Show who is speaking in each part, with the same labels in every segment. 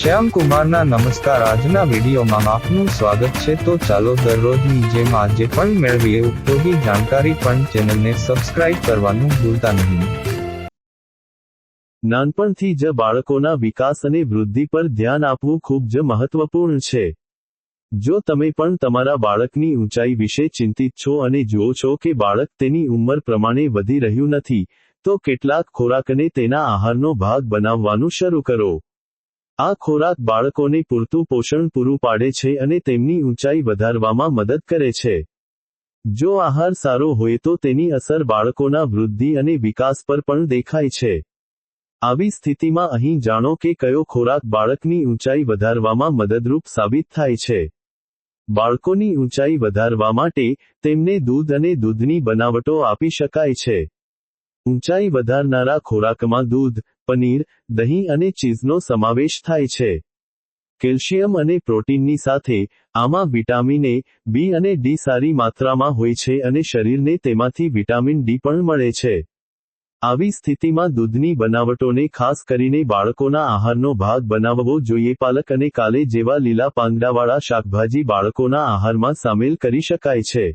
Speaker 1: શ્યામ કુમારના નમસ્કાર. આજના વિડીયોમાં આપનું સ્વાગત છે. તો ચાલો દરરોજની જેમ આજે પણ મેળવીએ. ઉપયોગી જાણકારી પણ ચેનલને સબસ્ક્રાઇબ કરવાનું ભૂલતા નહીં.
Speaker 2: નાનપણથી જ બાળકોના વિકાસ અને વૃદ્ધિ પર ધ્યાન આપવું ખૂબ જ મહત્વપૂર્ણ છે. જો તમે પણ તમારા બાળકની ઊંચાઈ વિશે ચિંતિત છો અને જુઓ છો કે બાળક તેની ઉંમર પ્રમાણે વધી રહ્યું નથી, તો કેટલાક ખોરાકને તેના આહારનો ભાગ બનાવવાનું શરૂ કરો. આ ખોરાક બાળકોને પૂરતું પોષણ પૂરું પાડે છે અને તેમની ઊંચાઈ વધારવામાં મદદ કરે છે. જો આહાર સારો હોય તો તેની અસર બાળકોના વૃદ્ધિ અને વિકાસ પર પણ દેખાય છે. આવી સ્થિતિમાં અહીં જાણો કે કયો ખોરાક બાળકની ઊંચાઈ વધારવામાં મદદરૂપ સાબિત થાય છે. બાળકોની ઊંચાઈ વધારવા માટે તેમને દૂધ અને દૂધની બનાવટો આપી શકાય છે. ઊંચાઈ વધારનારા ખોરાકમાં દૂધ પનીર, દહીં અને ચીઝનો સમાવેશ થાય છે. કેલ્શિયમ અને પ્રોટીનની સાથે આમાં વિટામિન એ, બી અને ડી સારી માત્રામાં હોય છે અને શરીરને તેમાંથી વિટામિન ડી પણ મળે છે. આવી સ્થિતિમાં દૂધની બનાવટોને ખાસ કરીને બાળકોના આહારનો ભાગ બનાવવો જોઈએ. પાલક અને કાલે જેવા લીલા પાંદડાવાળા શાકભાજી બાળકોના આહારમાં સામેલ કરી શકાય છે.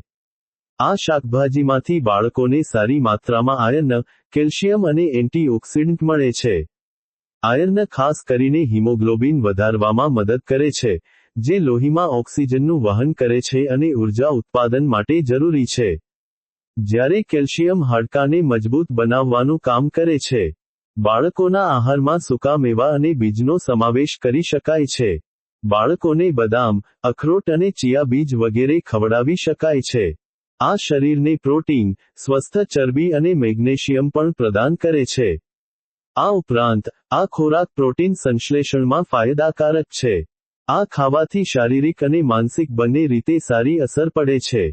Speaker 2: આ શાકભાજીમાંથી બાળકોને સારી માત્રામાં આયર્ન કેલ્શિયમ અને એન્ટીઓક્સિડન્ટ મળે છે. આયર્ન ખાસ કરીને હિમોગ્લોબિન વધારવામાં મદદ કરે છે, જે લોહીમાં ઓક્સિજનનું વહન કરે છે અને ઊર્જા ઉત્પાદન માટે જરૂરી છે. જ્યારે કેલ્શિયમ હાડકાને મજબૂત બનાવવાનું કામ કરે છે, બાળકોના આહારમાં સૂકા મેવા અને બીજનો સમાવેશ કરી શકાય છે. બાળકોને બદામ, અખરોટ અને ચિયા બીજ વગેરે ખવડાવી શકાય છે. આ શરીરને પ્રોટીન, સ્વસ્થ ચરબી અને મેગ્નેશિયમ પણ પ્રદાન કરે છે. આ ઉપરાંત, આ ખોરાક પ્રોટીન સંશ્લેષણમાં ફાયદાકારક છે. આ ખાવાથી શારીરિક અને માનસિક બંને રીતે સારી અસર પડે છે.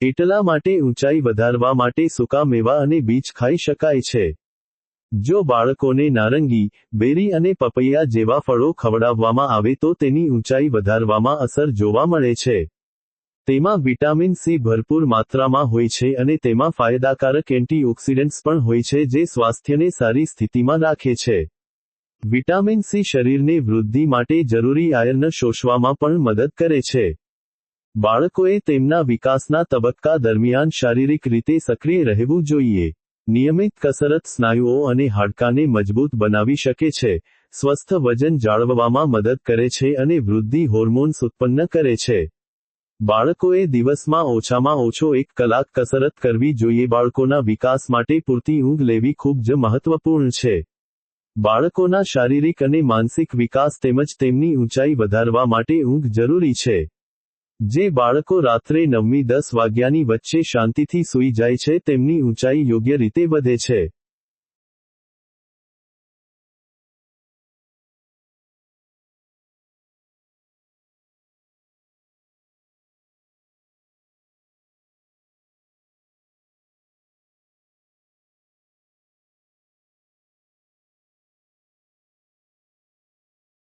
Speaker 2: એટલા માટે ઊંચાઈ વધારવા માટે સૂકા મેવા અને બીજ ખાઈ શકાય છે. જો બાળકોને નારંગી, બેરી અને પપૈયા જેવા ફળો ખવડાવવામાં આવે તો તેની ઊંચાઈ વધારવામાં અસર જોવા મળે છે. તેમાં વિટામિન સી ભરપૂર માત્રામાં હોય છે અને તેમાં ફાયદાકારક એન્ટીઓક્સિડન્ટ્સ પણ હોય છે જે સ્વાસ્થ્યને સારી સ્થિતિમાં રાખે છે. વિટામિન સી શરીરને વૃદ્ધિ માટે જરૂરી આયર્ન શોષવામાં પણ મદદ કરે છે. બાળકોએ તેમના વિકાસના તબક્કા દરમિયાન શારીરિક રીતે સક્રિય રહેવું જોઈએ. નિયમિત કસરત સ્નાયુઓ અને હાડકાને મજબૂત બનાવી શકે છે. સ્વસ્થ વજન જાળવવામાં મદદ કરે છે અને વૃદ્ધિ હોર્મોન્સ ઉત્પન્ન કરે છે. બાળકોએ દિવસમાં ઓછામાં ઓછો એક કલાક કસરત કરવી જોઈએ. બાળકોના વિકાસ માટે પૂરતી ઊંઘ લેવી ખૂબ જ મહત્વપૂર્ણ છે. બાળકોના શારીરિક અને માનસિક વિકાસ તેમજ તેમની ઊંચાઈ વધારવા માટે ઊંઘ જરૂરી છે. જે બાળકો રાત્રે નવમી દસ વાગ્યાની વચ્ચે શાંતિથી સૂઈ જાય છે, તેમની ઊંચાઈ યોગ્ય રીતે વધે છે.